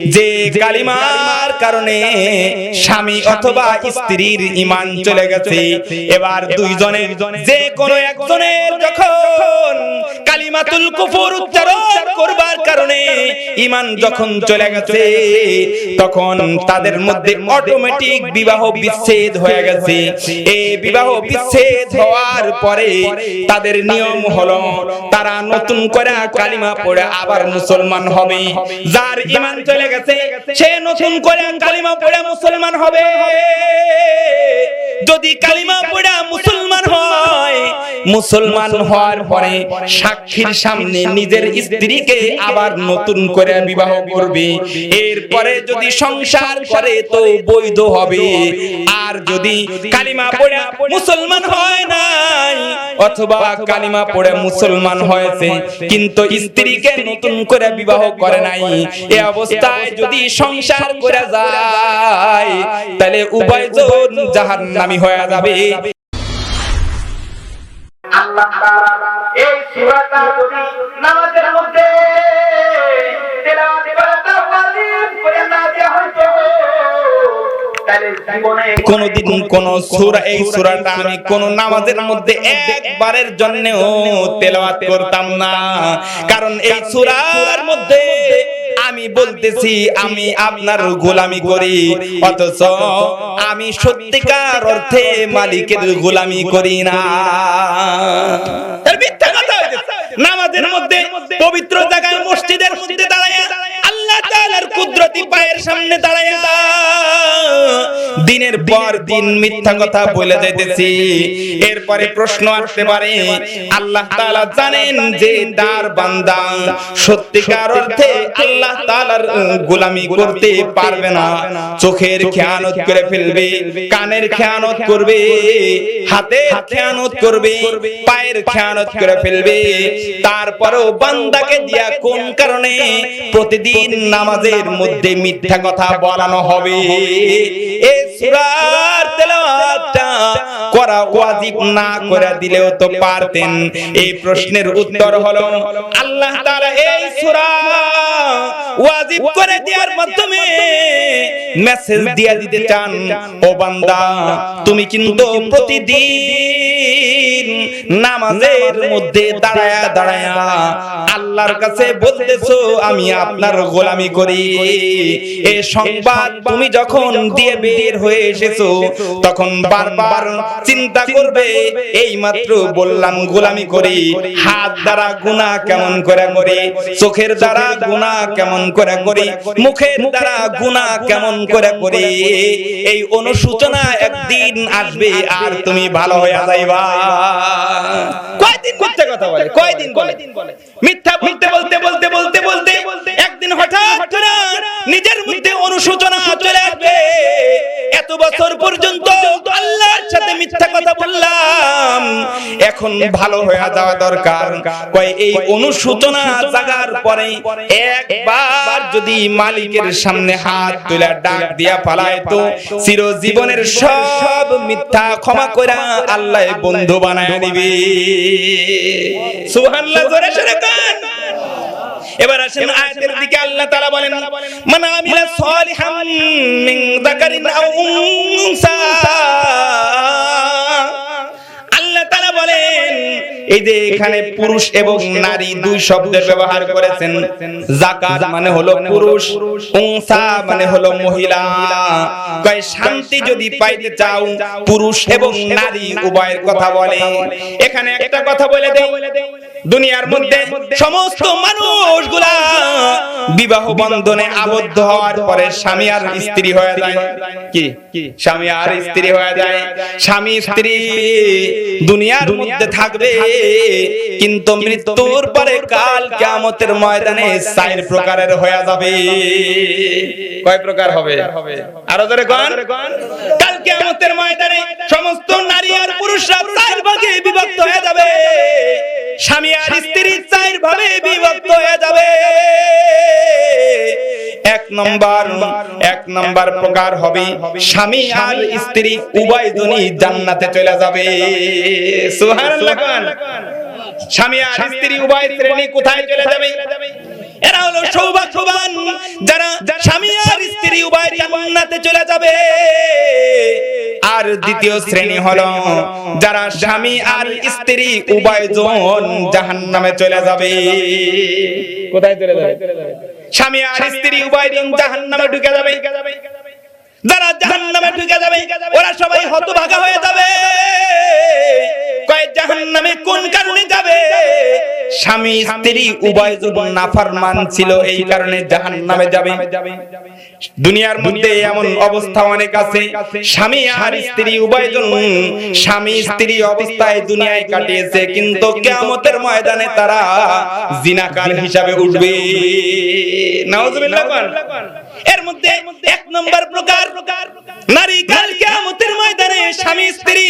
যে কালিমার কারণে স্বামী অথবা স্ত্রীর ইমান চলে গেছে। এবার দুইজনের যে কোনো একজনের যখন কালিমাতুল কুফর উচ্চারণ করবার কারণে ইমান যখন চলে গেছে, তখন তাদের মধ্যে অটোমেটিক বিবাহ বিচ্ছেদ হয়ে গেছে। এই বিবাহ বিচ্ছেদ হওয়ার পরে তাদের নিয়ম হলো, তারা নতুন করে কালিমা পড়ে আবার মুসলমান হবে। যার ইমান চলে গেছে, সে নতুন করে কালিমা পড়ে মুসলমান হবে। যদি কালিমা পড়া মুসলমান মুসলমান হওয়ার পরে সাক্ষীর সামনে নিজের স্ত্রীকে আবার নতুন করে বিবাহ করবে। এরপরে যদি সংসার করে তো বৈধ হবে। আর যদি কালিমা পড়ে মুসলমান হয় নাই অথবা কালিমা পড়ে মুসলমান হয়েছে কিন্তু স্ত্রীকে নতুন করে বিবাহ করে নাই। এ অবস্থায় যদি সংসার করে যায় তাহলে উভয়জন জাহান্নামী হয়ে যাবে। আল্লাহ এই যদি নামাজের মধ্যে কোনদিন কোন সূরা এই সূরাটা আমি কোন নামাজের মধ্যে একবারের জন্যও তেলাওয়াত করতাম না। কারণ এই সূরার মধ্যে আমি বলতেছি, আমি আপনার গোলামি করি। অথচ আমি সত্যিকার অর্থে মালিকের গোলামি করি না। নামাজের মধ্যে পবিত্র জায়গায় মসজিদের মধ্যে দাঁড়ায় আল্লাহ তাআলার কুদরতি পায়ের সামনে দাঁড়ায় দিনের পর দিন মিথ্যা কথা বলে যাইতেছি। এরপরে প্রশ্ন আসতে পারে, আল্লাহ জানেন যে তার বান্দা সত্যিকার অর্থে আল্লাহ গোলামি করতে পারবে না। চোখের খেয়ানত করে ফেলবে, কানের খেয়ানত করবে, হাতের খেয়ানত করবে, পায়ের খেয়ানত করে ফেলবে। তারপরেও বান্দাকে দিয়া কোন কারণে প্রতিদিন নামাজের মধ্যে মিথ্যা কথা বলানো হবে। এই সূরার তেলাওয়াতটা করা ওয়াজিব না করে দিলেও তো পারতেন। এই প্রশ্নের উত্তর হলো, আল্লাহ তাআলা এই সূরা ওয়াজিব করে দেওয়ার মাধ্যমে মেসেজ দিয়ে দিতে চান। ও বান্দা, তুমি কিন্তু প্রতিদিন নামাজের মধ্যে দাঁড়ায়া দাঁড়ায়া আল্লাহর কাছে বলতেছো আমি আপনার গোলামি করি। এই সংবাদ তুমি যখন দিয়ে বের হয়ে এসেছ তখন বারবার চিন্তা করবে এই মাত্র বললাম গোলামি করি। হাত দ্বারা গুনাহ কেমন করে করি? চোখের দ্বারা গুনাহ কেমন করে করি মুখের দ্বারা গুনাহ কেমন করে করি এই অনুসূচনা একদিন আসবে আর তুমি ভালো হয়ে যাইবা। কয়দিন মিথ্যা কথা বলে কয়দিন বলে? মিথ্যা বলতে বলতে বলতে বলতে বলতে একদিন হঠাৎ নিজের মধ্যে অনুশোচনা চলে আসবে। এত বছর পর্যন্ত সাথে মিথ্যা কথা বললাম। এখন ভালো হয়ে যাওয়া দরকার। কয়, এই অনুশোচনা জাগার পরে একবার যদি মালিকের সামনে হাত তুলে ডাক দিয়া পালায় তো চিরজীবনের সব মিথ্যা ক্ষমা করে আল্লাহ বন্ধু বানায় দিবে। সুবহানাল্লাহ, জোরে সরে কান। এবার আসেন আয়াতের দিকে আল্লাহ তাআলা বলেন, মান আমিলা সালিহাম মিন যাকারিন আও উনসা। এই যে এখানে পুরুষ এবং নারী দুই শব্দের ব্যবহার করেছেন। জাকাত মানে হলো পুরুষ উংসা মানে হলো মহিলা। কয় শান্তি যদি পাইতে চাও পুরুষ এবং নারী উভয়ের কথা বলে। এখানে একটা কথা বলে দেই। দুনিয়ার মধ্যে সমস্ত মানুষগুলা বিবাহ বন্ধনে আবদ্ধ হওয়ার পরে স্বামী আর স্ত্রী হয়ে যায়। কি? স্বামী আর স্ত্রী হয়ে যায়। স্বামী স্ত্রী দুনিয়ার মধ্যে থাকবে কিন্তু মৃত্যুর পরে কাল কিয়ামতের ময়দানে চার প্রকারের হয়ে যাবে। কয় প্রকার হবে? আরও ধরে কোন? কাল কিয়ামতের ময়দানে সমস্ত নারী আর পুরুষরা চার ভাগে বিভক্ত হয়ে যাবে। স্বামী আর স্ত্রী চার ভাবে বিভক্ত হয়ে যাবে। এক নম্বর এক নম্বর প্রকার হবে স্বামী আর স্ত্রী উভয়জনই জান্নাতে চলে যাবে। সুবহানাল্লাহ? স্বামী আর স্ত্রী উভয় শ্রেণি কোথায় চলে যাবে? এরা হলো সৌভাগ্যবান। যারা স্বামী আর স্ত্রী উভয় জান্নাতে চলে যাবে। আর দ্বিতীয় শ্রেণি হলো যারা স্বামী আর স্ত্রী উভয় জন জাহান্নামে চলে যাবে। কোথায় চলে যাবে? স্বামী আর স্ত্রী উভয় জন জাহান্নামে ঢুকে যাবে। যারা জাহান্নামে ঢুকে যাবে ওরা সবাই হতভাগা হয়ে যাবে। কয় স্বামী, স্ত্রী, উভয় ছিল, এই কারণে যাবে। দুনিয়ার মধ্যে এমন অবস্থা অনেক আছে। স্বামী আর স্ত্রী স্বামী, স্ত্রী অবস্থায় দুনিয়ায় কাটিয়েছে, কিন্তু ময়দানে তারা জিনাকার হিসাবে উঠবে। এর মধ্যে এক নম্বর প্রকার প্রকার নারী কাল কিয়ামতের ময়দানে স্বামী স্ত্রী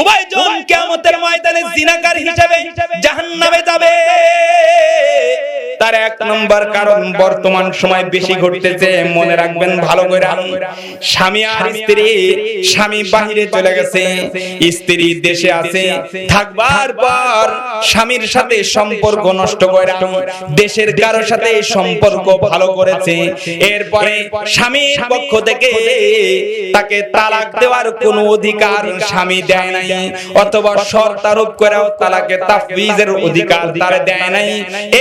উভয়জন কিয়ামতের ময়দানে জিনাকার হিসাবে জাহান্নামে যাবে। তার এক নম্বর কারণ বর্তমান সময় বেশি ঘটতেছে। মনে রাখবেন, ভালো করে। স্বামী আর স্ত্রী, স্বামী বাহিরে চলে গেছে, স্ত্রী দেশে আছে। থাকবার পর স্বামীর সাথে সম্পর্ক নষ্ট করে, দেশের কারোর সাথে সম্পর্ক ভালো করেছে। এরপরে স্বামীর পক্ষ থেকে তাকে তালাক দেওয়ার কোনো অধিকার স্বামী দেয় নাই, অথবা শর্ত আরোপ করেও তালাকে তাফবিজের অধিকার তার দেয় নাই।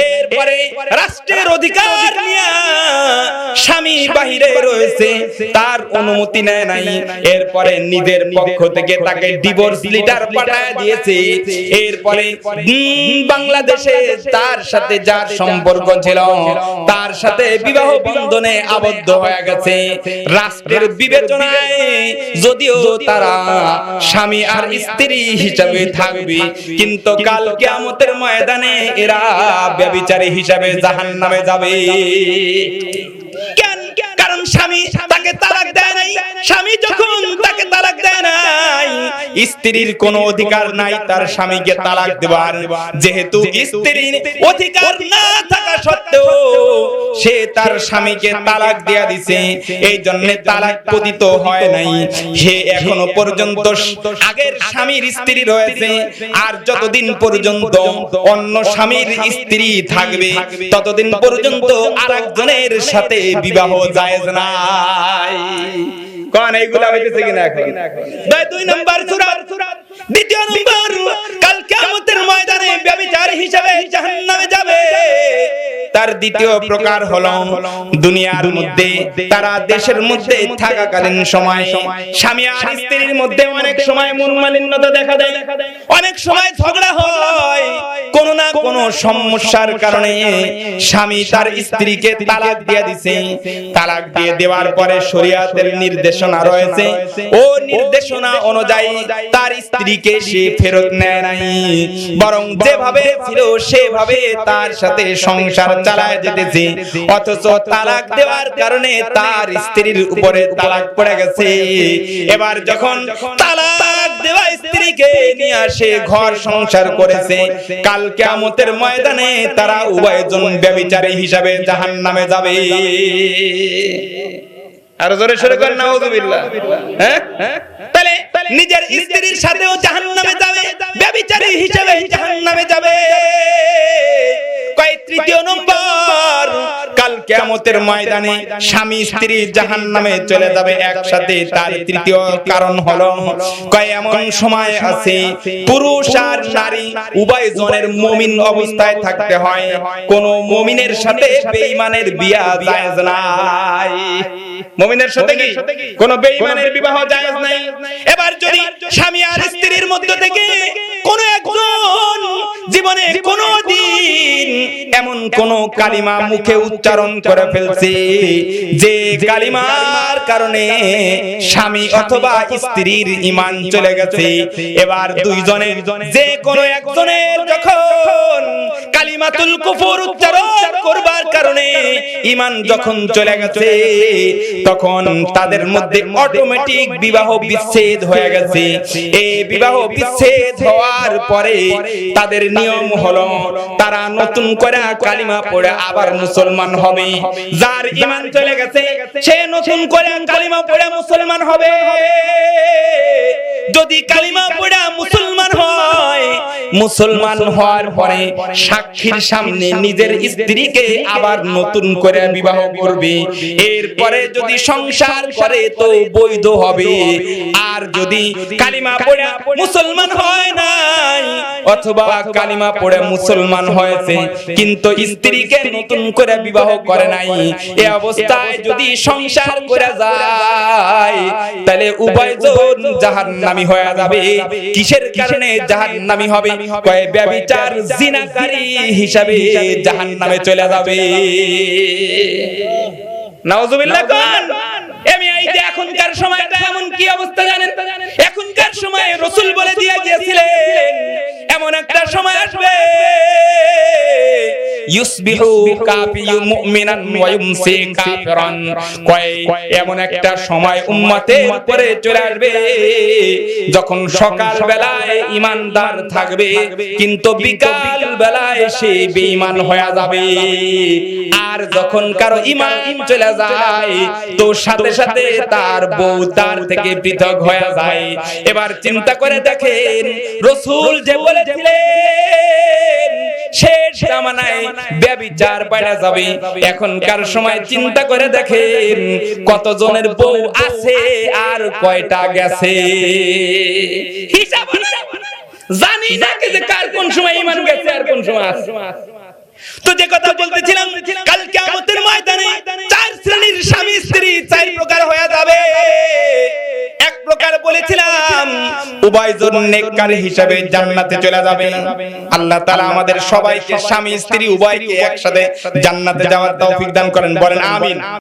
এরপরে রাষ্ট্রের অধিকার নিয়ে স্বামী বাহিরে রয়েছে তার অনুমতি নেয় নাই। এরপরে নিজের পক্ষ থেকে তাকে ডিভোর্স লিটার পাঠায় দিয়েছে। এরপরে বাংলাদেশে তার সাথে যার সম্পর্ক ছিল তার সাথে বিবাহ বন্ধনে আবদ্ধ হয়ে গেছে। রাষ্ট্রের বিবেচনায় যদিও তারা স্বামী আর স্ত্রী হিসাবে থাকবে। কিন্তু কাল কিয়ামতের ময়দানে এরা ব্যভিচারী হিসাবে জাহান্নামে যাবে। কেন? কারণ স্বামী তাকে তালাক দেয় নাই। স্বামী যখন তাকে তালাক দেয় নাই স্ত্রীর কোনো অধিকার নাই, তার স্বামীকে তালাক দেবার যেহেতু স্ত্রীর অধিকার না থাকা সত্ত্বেও সে তার স্বামীকে তালাক দেয়া দিছে এই জন্য তালাক পতিত হয় নাই। সে এখনও পর্যন্ত আগের স্বামীর স্ত্রী রয়েছে, আর যতদিন পর্যন্ত অন্য স্বামীর স্ত্রী থাকবে, ততদিন পর্যন্ত আরেকজনের সাথে বিবাহ জায়েজ নাই। কোন এইগুলা হইতেছে কিনা এখন? দুই নাম্বার সূরা দ্বিতীয় নাম্বার কাল কিয়ামতের ময়দানে জাহান্নামে যাবে। তার দ্বিতীয় প্রকার দুনিয়ার মধ্যে, তারা দেশের মধ্যে থাকাকালীন সময় স্বামী আর স্ত্রীর মধ্যে অনেক সময় দেখা দেয়। অনেক সময় ঝগড়া হয়। কোন না কোন সমস্যার কারণে স্বামী তার স্ত্রীকে তালাক দিয়ে দিছে। তালাক দিয়ে দেওয়ার পরে শরিয়াতের নির্দেশনা রয়েছে। ও নির্দেশনা অনুযায়ী তার স্ত্রীকে সে ফেরত নেয় নাই। বরং যেভাবে ছিল সেভাবে তার সাথে সংসার চালায় যেতেছে। অথচ তালাক দেওয়ার কারণে তার স্ত্রীর উপরে তালাক পড়ে গেছে। এবার যখন তালাক দেওয়া স্ত্রীকে নিয়ে আসে, ঘর সংসার করেছে। কাল কিয়ামতের ময়দানে তারা উভয় উভয়জন ব্যভিচারী হিসাবে জাহান্নামে যাবে। আর জোরে সরে কর নাউযুবিল্লাহ হ্যাঁ? নিজের স্ত্রীর সাথেও জাহান্নামে যাবে। ব্যভিচারী হিসেবে জাহান্নামে যাবে। কয় তৃতীয় নম্বর? কাল কিয়ামতের ময়দানে স্বামী স্ত্রী জাহান্নামে চলে যাবে একসাথে। তার তৃতীয় কারণ হলো কয় এমন সময় আছে পুরুষ আর নারী উভয় জনের মুমিন অবস্থায় থাকতে হয়। কোন মুমিনের সাথে বেঈমানের বিয়া জায়েজ নাই। মুমিনের সাথে কি? কোন বেঈমানের বিবাহ জায়েজ নাই? এবার যদি স্বামী আর স্ত্রীর মধ্য থেকে কোন একজন জীবনে কোন দিন এমন কোন কালিমা মুখে উচ্চারণ করে ফেলছে যে কালিমার কারণে স্বামী অথবা স্ত্রীর ইমান চলে গেছে। এবার দুইজনের যে কোনো একজনের যখন কালিমাতুল কুফর উচ্চারণ করবার কারণে ইমান যখন চলে গেছে। তখন তাদের মধ্যে অটোমেটিক বিবাহ বিচ্ছেদ হয়ে গেছে। এই বিবাহ বিচ্ছেদ হওয়ার পরে তাদের নিয়ম হলো, তারা নতুন করে কালিমা পড়ে আবার মুসলমান হবে। যার ইমান চলে গেছে, সে নতুন করে কালিমা পড়ে মুসলমান হবে। যদি কালিমা পড়ে মুসলমান হয় মুসলমান হওয়ার পরে সাক্ষীর সামনে নিজের স্ত্রীকে আবার নতুন করে বিবাহ করবে। এরপরে যদি সংসার করে তো বৈধ হবে। আর যদি কালিমা পড়ে মুসলমান হয় নাই অথবা কালিমা পড়ে মুসলমান হয়েছে কিন্তু স্ত্রীকে নতুন করে বিবাহ করে নাই। এ অবস্থায় যদি সংসার করে যায় তাহলে উভয়জন জাহান্নামী হয়ে যাবে। কিসের কারণে জাহান্নামী হবে? কয় ব্যভিচার জিনাকারী হিসাবে জাহান্নামে চলে যাবে। নাউজুবিল্লাহ কোন? আমি এই যে এখনকার সময়টা এমন কি অবস্থা জানেন? এখনকার সময়ে রসুল বলে দিয়ে গিয়েছিলেন এমন একটা সময় আসবে ইউসবিহু মুমিনান ওয়া ইউমসি কাফিরান। কয়, এমন একটা সময় উপরে চলে আসবে, যখন সকাল বেলায় ইমানদার থাকবে, কিন্তু বিকাল বেলায় সে বেঈমান হয়ে যাবে। আর যখন কারও ইমান চলে যায়, তো সাথে সাথে তার বউ তার থেকে পৃথক হয়ে যায়। এবার চিন্তা করে দেখেন, রসুল যে বলেছিলেন শেষ জামানায় ব্যভিচার বেড়ে যাবে। এখনকার সময় চিন্তা করে দেখেন কতজনের বউ আছে আর কয়টা গেছে। জানি না যে কার কোন সময় ইমান গেছে আর কোন সময় আছে। তো যে কথা বলতেছিলাম, কাল কিয়ামতের ময়দানে চার শ্রেণির স্বামী স্ত্রী চার প্রকার উভয়জন নেককার হিসাবে জান্নাতে চলে যাবে। আল্লাহ তাআলা আমাদের সবাইকে স্বামী, স্ত্রী, উভয়কে একসাথে জান্নাতে যাওয়ার তৌফিক দান করেন। বলেন, আমিন।